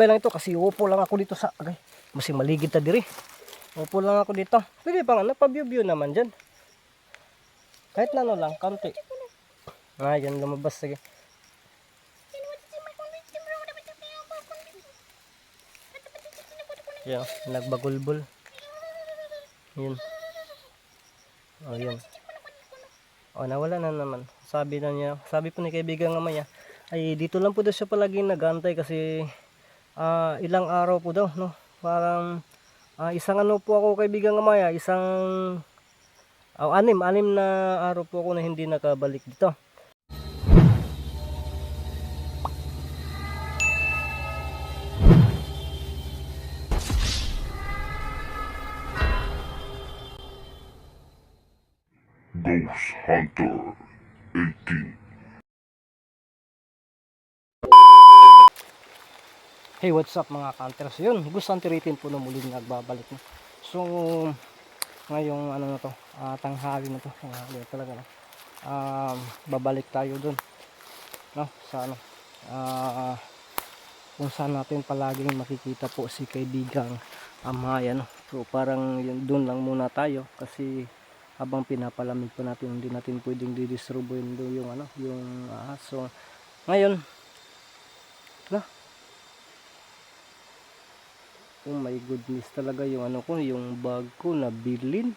Okay lang ito kasi upo lang ako dito sa okay. Masih maligid ta diri. Upo lang ako dito. Pwede pa nga nagpa-view-view naman dyan. Kahit na ano lang, kaunti. Ah, yan lumabas sige. Yan, nagbagulbol. Yun. Oh, yun. Oh, nawala na naman. Sabi na niya, sabi po ni kaibigan nga maya, ay dito lang po daw siya palagi nagantay kasi ah, ilang araw po daw, no? Parang ah, isang ano po ako kaibigan nga maya, isang oh, anim, anim na araw po ako na hindi nakabalik dito. Hey, what's up mga counters? Yun, Hunter 18 po na muling nagbabalik na. So, ngayong ano na to, ah, tanghali na to, na talaga no. Um, babalik tayo dun. No, sa ano, ah, kung saan natin palaging makikita po si kaibigang Amaya no. So, parang yun, dun lang muna tayo kasi habang pinapalamig pa natin hindi natin pwedeng didisturbuhin doon yung ano yung so ngayon oh my goodness talaga yung ano ko yung bag ko na bilin.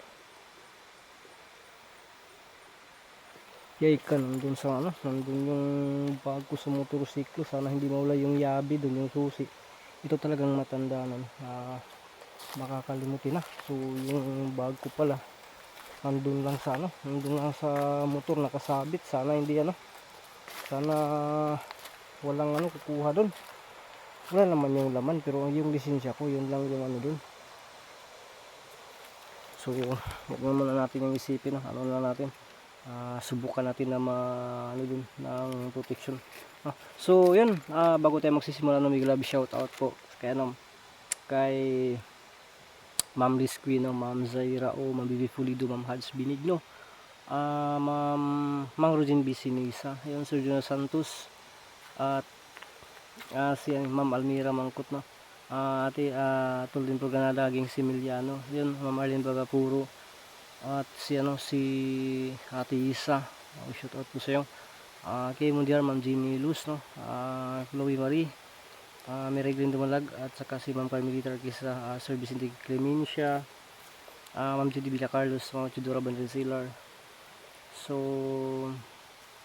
Yay ka nandun sa ano nandun yung bag ko sa motorsiklo. Sana hindi mawala yung yabi dun yung susi. Ito talagang matanda na ah, makakalimutin na. So yung bag ko pala nandun lang sa ano nandun lang sa motor nakasabit. Sana hindi ano sana walang ano kukuha doon wala naman yung laman pero yung lisensya ko yun lang yung ano doon so wag na muna natin yung isipin no? ano na natin? Ah, subukan natin na ma ano dun ng protection. Ah, so yun. Ah, bago tayo magsisimula no may love shout out po kay ano kay Ma'am Liz Quino, Ma'am Zaira O, Ma'am Bibi Pulido, Ma'am Hads Binigno, ah Ma'am Mang Rogin B. Sinisa, yun Sir Juno Santos, at ah, si Ma'am Almira Mangkot, no? Ah, ate ah, Tulin Proganada, Aging Similiano, yun Ma'am Arlene Bagapuro, at si ano si Ate Isa, oh, shout out po sa iyo. Ah, kay Mundiar, Ma'am Jeannie Luz, no? Ah, Chloe Marie, uh, Mary Green Dumalag at saka si Ma'am Carmelita Arquista, uh, Sir Vicente Clemencia, uh, Ma'am Judy Villa Carlos, Ma'am Chidora Bandensilar. So,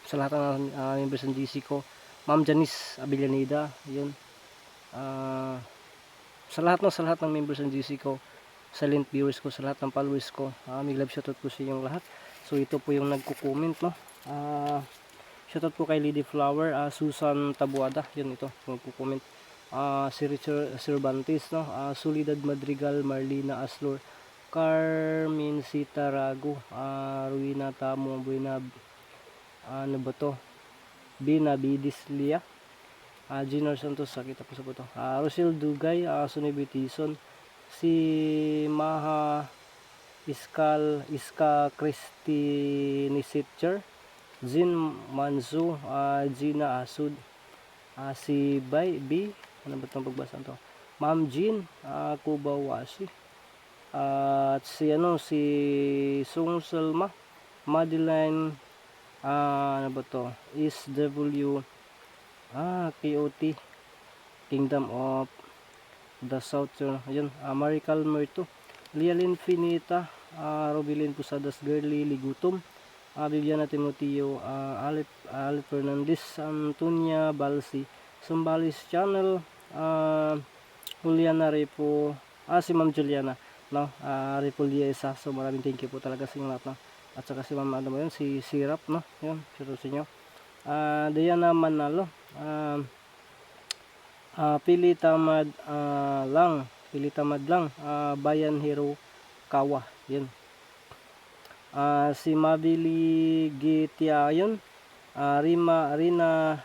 sa lahat ng uh, members ng GC ko, Ma'am Janice Avellaneda, yun. Uh, sa lahat no, sa lahat ng members ng GC ko, silent viewers ko, sa lahat ng followers ko, uh, may love shoutout po sa inyong lahat. So, ito po yung nagko-comment, no. Uh, shoutout po kay Lady Flower, uh, Susan Tabuada, yun ito, nagko-comment ah si Richard Cervantes no ah Solidad Madrigal Marlina Aslor Carmen Sita Rago ah Ruina Tamo Buena ano ba to Bina Bidislia. Ah Junior Santos sakita po sa po to ah Rosel Dugay ah Sunny Betison si Maha Iskal Iska Christy Nisitcher. Jin Manzu ah Gina Asud. Ah si Bay B ano ba itong pagbasa to? Ma'am Jean uh, Kubawashi. At si ano si Sung Salma. Madeline ah, ano ba to? Is W ah KOT Kingdom of the Southern ayun uh, Marical Merto Lialin Finita uh, Robilin Pusadas Girly Ligutom. Uh, Viviana Timoteo uh, Alip, Alip Fernandez Antonia Balsi Sumbalis Channel uh, Juliana Repo ah si Ma'am Juliana no? Uh, Repo Liesa. So maraming thank you po talaga sa inyo lahat no? At saka si Ma'am ano mo yun si Sirap no? Yun sa inyo uh, Diana Manalo uh, uh, pili tamad uh, lang. Pili tamad lang. Uh, Bayan Hero Kawa. Yun. Uh, si Mabili Gitia yun. Uh, Rima Rina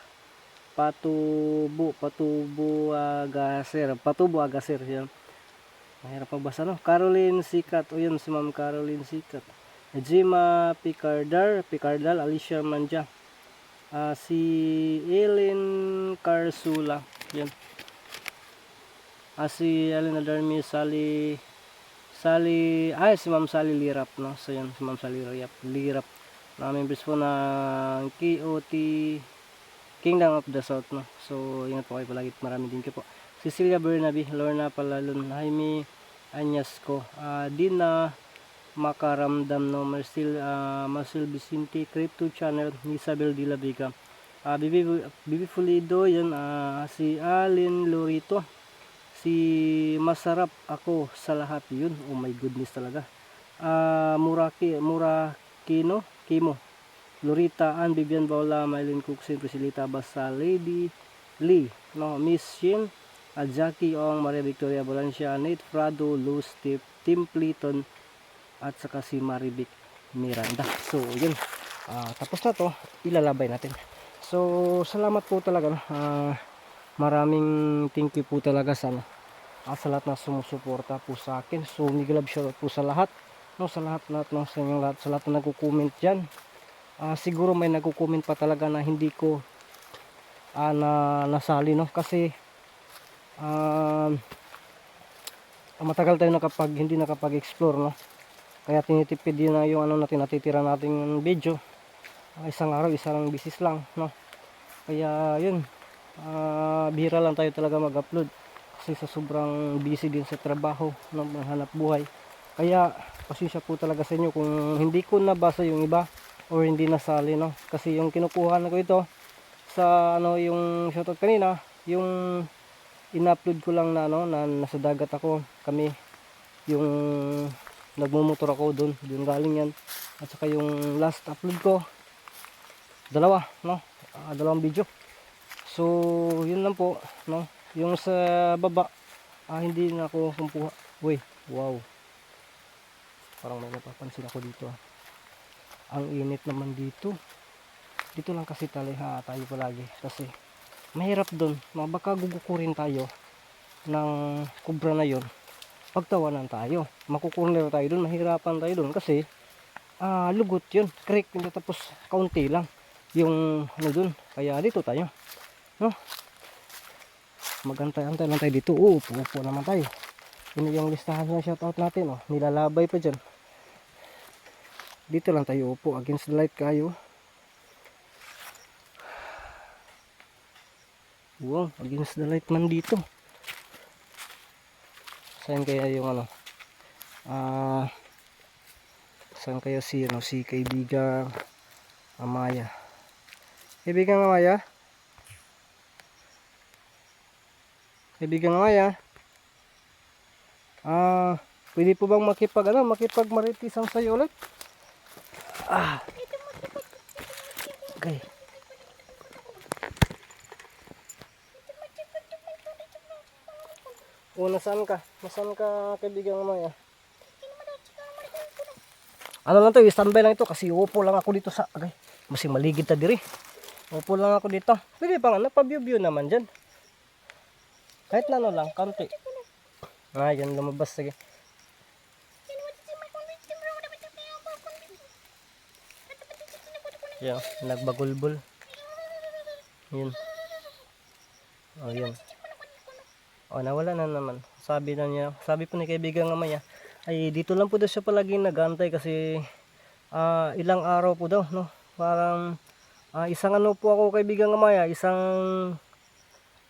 Patubo, Patubo Agasir, Patubo Agasir yan. Mahirap magbasa no. Caroline Sikat, o yun si Ma'am Caroline Sikat. Jima Picardar, Picardal, Alicia Manja. Ah, si Ellen Carsula, yan. Ah, si Alina Darmi, Sally, Sally, ay si Ma'am Sally Lirap, no? So yan, si Ma'am Sally Lirap, Lirap. Na members po ng KOT Kingdom of the South, no? So, ingat po kayo palagi. Marami din kayo po. Cecilia Bernabe, Lorna Palalon, Jaime Anyasco, ah, Dina Makaramdam, no? Marcel, ah, Marcel Vicente, Crypto Channel, Isabel de la Vega, ah, Bibi, Bibi Fulido, yan, ah, si Alin Lorito, si Masarap ako sa lahat yun. Oh my goodness talaga. Ah, Muraki, Murakino, Kimo, Lorita, Ann, Vivian Baula, Mylene Cooksin, Priscilita Basta, Lady Lee, no, Miss Shin, at Jackie Ong, Maria Victoria Valencia, Nate Prado, Luz Tip, Tim Pliton, at saka si Marivic Miranda. So, yun. Ah, tapos na to, ilalabay natin. So, salamat po talaga. no. Ah, maraming thank you po talaga sa, ah, sa lahat na sumusuporta po sa akin. So, love shoutout po sa lahat. No, sa lahat, lahat, no, sa inyong lahat, sa lahat na nagko-comment dyan. Ah, siguro may nagko-comment pa talaga na hindi ko ah, na nasali, no? Kasi, um, matagal tayo nakapag, hindi nakapag-explore, no? Kaya tinitipid din na yung ano natin, natitira nating video. Ah, isang araw, isang bisis lang, no? Kaya, yun, ah, bihira lang tayo talaga mag-upload. Kasi sa sobrang busy din sa trabaho, no? Hanap buhay. Kaya, pasensya po talaga sa inyo kung hindi ko nabasa yung iba or hindi nasali, no? Kasi yung kinukuha ko ito sa ano yung shoutout kanina, yung in-upload ko lang na ano na nasa dagat ako kami yung nagmumotor ako doon doon galing yan. At saka yung last upload ko dalawa no? Ah, dalawang video. So yun lang po no? Yung sa baba ah, hindi na ako kumpuha. Uy wow. Parang may napapansin ako dito ah. ang init naman dito. Dito lang kasi taliha tayo palagi. Kasi mahirap doon na baka gugukurin tayo ng kubra na yon pagtawanan tayo. Makukurner tayo doon mahirapan tayo doon kasi ah lugot yun. Creek hindi tapos kaunti lang yung ano doon kaya dito tayo no? Magantay-antay lang tayo dito. Oo upo, upo naman tayo. Yun yung listahan na shoutout natin oh. Nilalabay pa dyan. Dito lang tayo upo against the light kayo. Wow, against the light man dito. Saan kaya yung ano? Ah, saan kaya si ano si kaibigang Amaya? Kaibigang Amaya? Kaibigang Amaya? Ah, pwede po bang makipag ano, makipag maritisan sa'yo ulit? Ah. Okay. O, nasaan ka? Nasaan ka, kaibigang Maya? Ano lang to, standby lang ito kasi upo lang ako dito sa, okay, mas maligid ta diri. Upo lang ako dito. Pwede pa nga, nagpa-view-view naman dyan. Kahit na ano lang, konti. Ah, yan, lumabas, sige. Yan, nagbagulbul. Yun. Oh, yun. Oh, nawala na naman. Sabi na niya, sabi po ni kaibigan nga maya, ay dito lang po daw siya palagi nagantay kasi ah, ilang araw po daw, no? Parang ah, isang ano po ako kaibigan nga maya, isang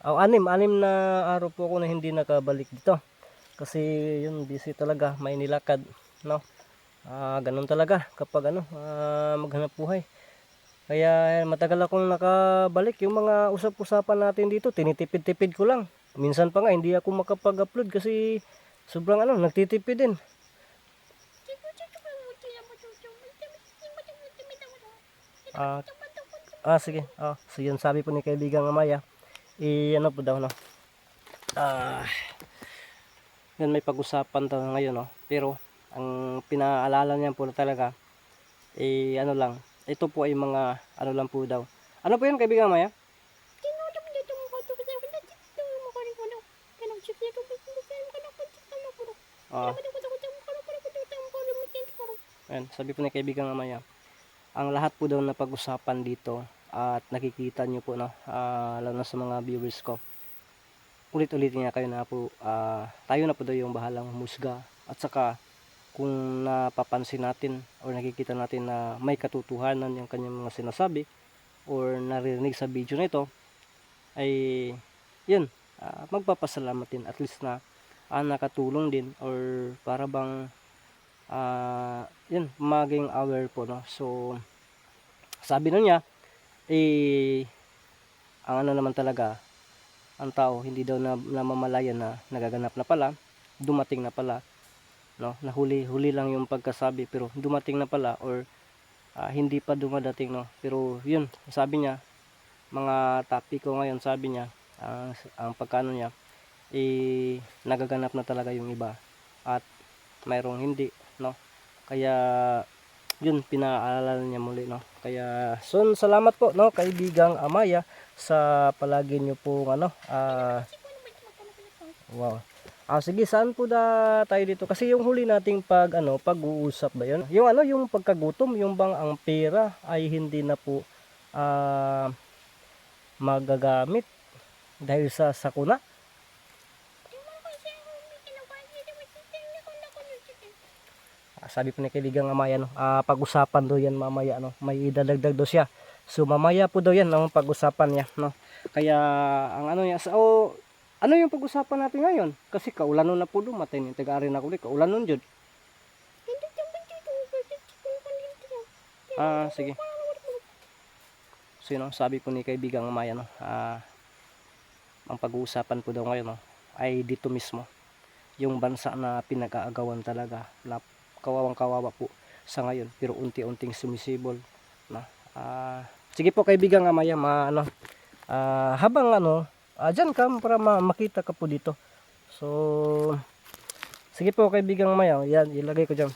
oh, anim, anim na araw po ako na hindi nakabalik dito. Kasi yun, busy talaga, may nilakad, no? Ah, ganun talaga kapag ano, ah, maghanap buhay. Kaya matagal akong nakabalik yung mga usap-usapan natin dito, tinitipid-tipid ko lang. Minsan pa nga hindi ako makapag-upload kasi sobrang ano, nagtitipid din. Ah, ah sige. Ah, so yun sabi po ni kaibigang Amaya. I ano po daw no. Ah, yan may pag-usapan tayo ngayon no. Pero ang pinaalala niya po talaga eh ano lang. Ito po ay mga ano lang po daw. Ano po yun kaibigang Amaya? Ayan, sabi po ni kaibigang Amaya, ang lahat po daw na pag-usapan dito at nakikita nyo po, no, ah, lalo na sa mga viewers ko, ulit-ulitin nga kayo na po ah, tayo na po daw yung bahalang humusga. At saka kung napapansin natin or nakikita natin na may katotohanan yung kanyang mga sinasabi or naririnig sa video na ito ay yun ah, magpapasalamat din at least na ah, nakatulong din or para bang ah, yun maging aware po no? So sabi nun niya eh ang ano naman talaga ang tao hindi daw na namamalayan na nagaganap na pala dumating na pala no? Nahuli huli lang yung pagkasabi pero dumating na pala or ah, hindi pa dumadating no? Pero yun sabi niya mga topiko ngayon sabi niya ang ang pagkano niya eh nagaganap na talaga yung iba at mayroong hindi kaya yun pinaalala niya muli no kaya son salamat po no kaibigang Amaya sa palagi niyo po ano ah wow Ah, sige, saan po da tayo dito? Kasi yung huli nating pag ano, pag-uusap ba 'yon? Yung ano, yung pagkagutom, yung bang ang pera ay hindi na po ah magagamit dahil sa sakuna. Sabi po ni kaibigang Amaya no, ah, pag-usapan daw yan mamaya no, may idadagdag daw siya. So mamaya po daw yan ang pag-usapan niya no. Kaya ang ano niya, sa oh, ano yung pag-usapan natin ngayon? Kasi kaulanon na po dumatay ni taga-ari na kulit, kaulanon jud. Ah, sige. So yun, no, sabi po ni kaibigang Amaya no, ah, ang pag-uusapan po daw ngayon no, ay dito mismo. Yung bansa na pinag-aagawan talaga kawawang kawawa po sa ngayon. Pero unti-unting sumisibol na ah, sige po kaibigan Amaya ma ano ah, habang ano ah, dyan ka para ma- makita ka po dito. So sige po kaibigan Amaya yan ilagay ko dyan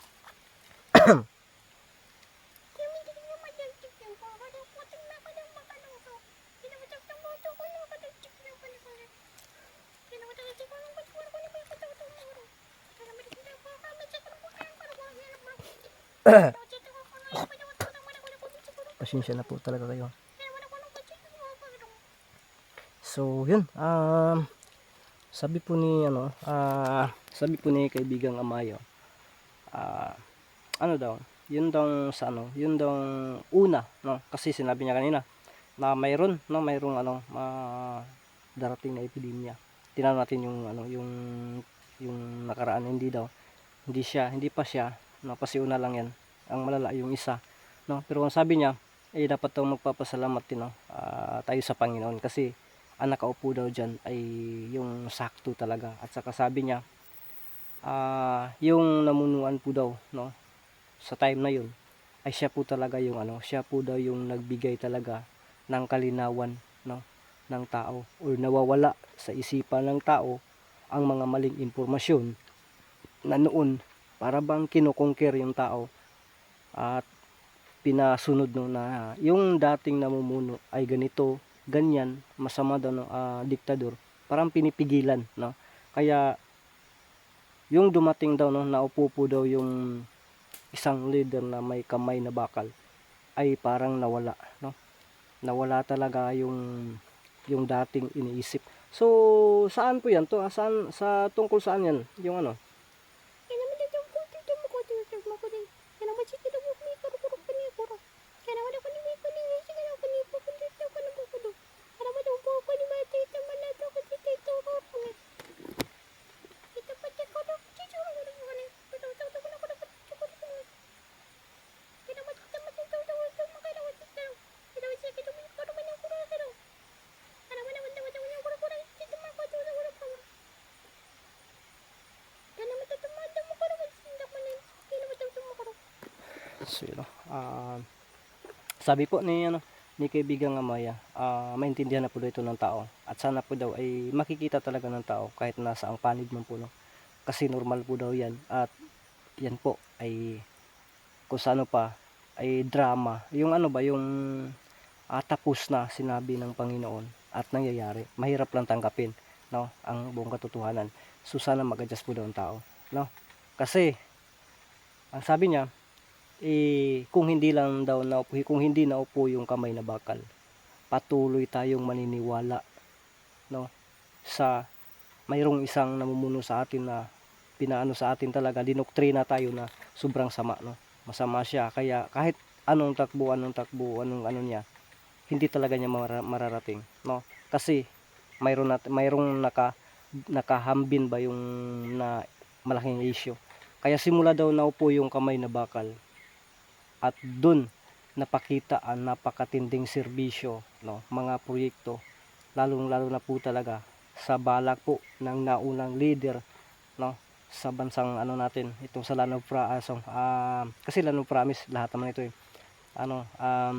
pasensya na po talaga kayo. So yun um, sabi po ni ano ah, sabi po ni kaibigang Amayo ah, ano daw yun daw sa ano yun daw una no kasi sinabi niya kanina na mayroon no mayroong ano ma darating na epidemya. Tinanong natin yung ano yung yung nakaraan hindi daw hindi siya hindi pa siya no pasiuna lang yan. Ang malala yung isa no? Pero ang sabi niya eh dapat daw magpapasalamat din no? Ah, tayo sa Panginoon. Kasi ang nakaupo daw diyan ay yung sakto talaga. At saka sabi niya ah, yung namunuan po daw no? Sa time na yun ay siya po talaga yung ano siya po daw yung nagbigay talaga ng kalinawan no? Ng tao or nawawala sa isipan ng tao ang mga maling impormasyon na noon para bang kinokongker yung tao at pinasunod no na yung dating namumuno ay ganito ganyan masama daw no ah, diktador. Parang pinipigilan no? Kaya yung dumating daw no naupo po daw yung isang leader na may kamay na bakal ay parang nawala no? Nawala talaga yung yung dating iniisip. So saan po yan to Ah, saan sa tungkol saan yan? Yung ano So, yun, no? Ah, sabi po ni ano ni kaibigang Amaya, ah maintindihan na po ito ng tao at sana po daw ay makikita talaga ng tao kahit nasa ang panig man po no. Kasi normal po daw 'yan at yan po ay kung sa pa ay drama. Yung ano ba yung ah, tapos na sinabi ng Panginoon at nangyayari. Mahirap lang tanggapin no ang buong katotohanan. So sana mag-adjust po daw ang tao, no? Kasi ang sabi niya eh, kung hindi lang daw naupo, kung hindi naupo yung kamay na bakal, patuloy tayong maniniwala no sa mayroong isang namumuno sa atin na pinaano sa atin talaga, dinoktrina tayo na sobrang sama, no? Masama siya, kaya kahit anong takbo, anong takbo, anong ano niya, hindi talaga niya mara- mararating, no? Kasi mayroon nat mayroong naka nakahambin ba yung na malaking issue. Kaya simula daw naupo yung kamay na bakal at dun napakita ang napakatinding serbisyo, no? Mga proyekto, lalong lalo na po talaga sa balak po ng naunang leader, no? sa bansang ano natin itong sa Land of Pra ah, so, ah, kasi Land of Promise lahat naman ito eh ano um,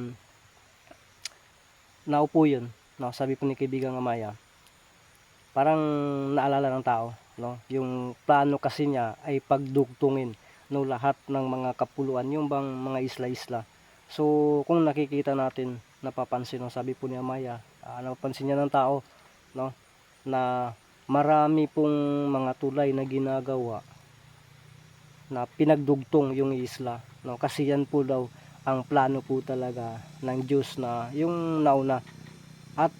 naupo yun no sabi po ni kaibigang Amaya parang naalala ng tao no yung plano kasi niya ay pagdugtungin no lahat ng mga kapuluan yung bang mga isla-isla. So kung nakikita natin napapansin no sabi po ni Amaya ah, napapansin niya ng tao no na marami pong mga tulay na ginagawa na pinagdugtong yung isla no. Kasi yan po daw ang plano po talaga ng Diyos na yung nauna. At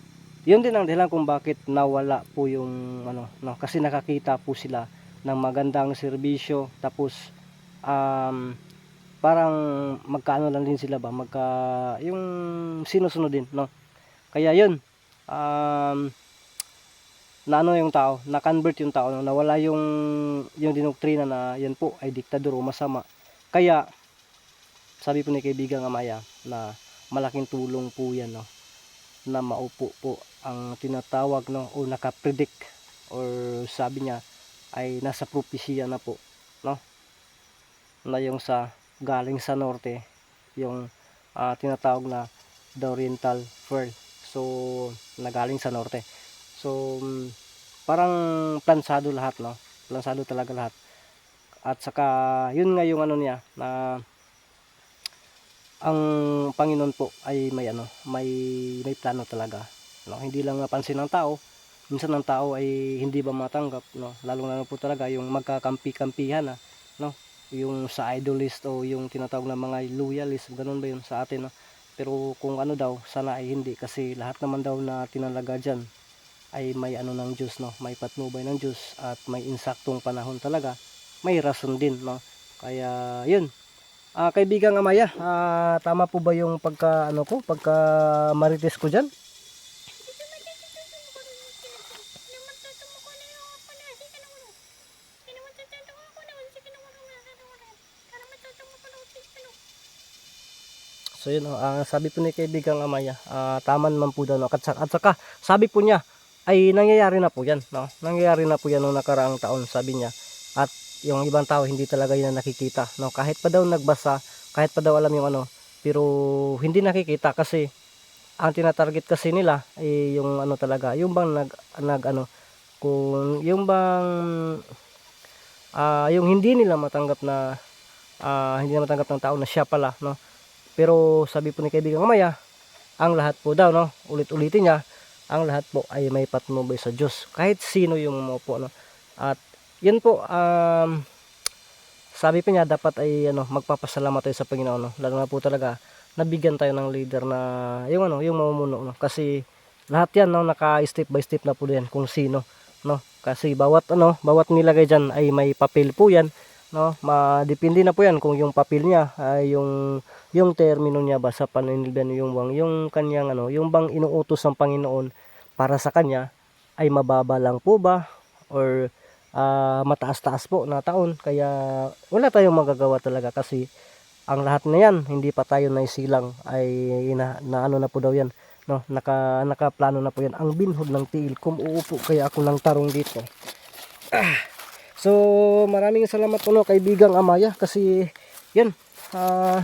yun din ang dahilan kung bakit nawala po yung ano no kasi nakakita po sila ng magandang serbisyo tapos um, parang magkaano lang din sila ba? Magka yung sinusunod din no? Kaya yun um, na ano yung tao, na-convert yung tao, no? nawala yung yung dinoktrina na yan po ay diktador o masama. Kaya sabi po ni kaibigang Amaya na malaking tulong po yan no? Na maupo po ang tinatawag no? O nakapredict or sabi niya ay nasa propesya na po no na yung sa galing sa norte yung ah, tinatawag na the oriental pearl so nagaling sa norte So, mm, parang plansado lahat, no? Plansado talaga lahat. At saka, yun nga yung ano niya, na ang Panginoon po ay may ano, may may plano talaga, no? Hindi lang napansin ng tao. Minsan ng tao ay hindi ba matanggap, no? Lalo na po talaga yung magkakampi-kampihan, na, no? Yung sa idolist o yung tinatawag na mga loyalist, ganun ba yun sa atin, no? Pero kung ano daw, sana ay hindi kasi lahat naman daw na tinalaga dyan ay may ano ng Diyos no? May patnubay ng Diyos at may insaktong panahon talaga may rason din no? Kaya yun. Ah kaibigang Amaya ah, tama po ba yung pagka ano ko pagka marites ko diyan So yun, ang sabi po ni kaibigang Amaya, ah, tama naman po daw. No? At, at saka, sabi po niya, ay nangyayari na po yan. No? Nangyayari na po yan noong nakaraang taon, sabi niya. At yung ibang tao hindi talaga yun nakikita. No? Kahit pa daw nagbasa, kahit pa daw alam yung ano, pero hindi nakikita kasi ang tinatarget kasi nila ay yung ano talaga, yung bang nag, nag ano, kung yung bang ah, yung hindi nila matanggap na ah, hindi nila matanggap ng tao na siya pala, no? Pero sabi po ni kaibigang Maya, ang lahat po daw, no? Ulit-ulitin niya, ang lahat po ay may patnubay sa Diyos. Kahit sino yung umupo, no? At yun po, um, sabi pa niya, dapat ay ano, magpapasalamat tayo sa Panginoon, no? Lalo na po talaga, nabigyan tayo ng leader na, yung ano, yung mamumuno, no? Kasi lahat yan, no? Naka step by step na po yan kung sino, no? Kasi bawat, ano, bawat nilagay dyan ay may papel po yan, no? Madepende na po yan kung yung papel niya ay yung yung termino niya ba sa paninilbihan yung bang yung kanyang ano yung bang inuutos ng Panginoon para sa kanya ay mababa lang po ba or ah, mataas-taas po na taon kaya wala tayong magagawa talaga kasi ang lahat na yan hindi pa tayo naisilang ay na, na ano na po daw yan no naka nakaplano na po yan ang binhod ng tiil kung uupo kaya ako ng tarong dito Ah. so maraming salamat po no kaibigang Amaya kasi yan ah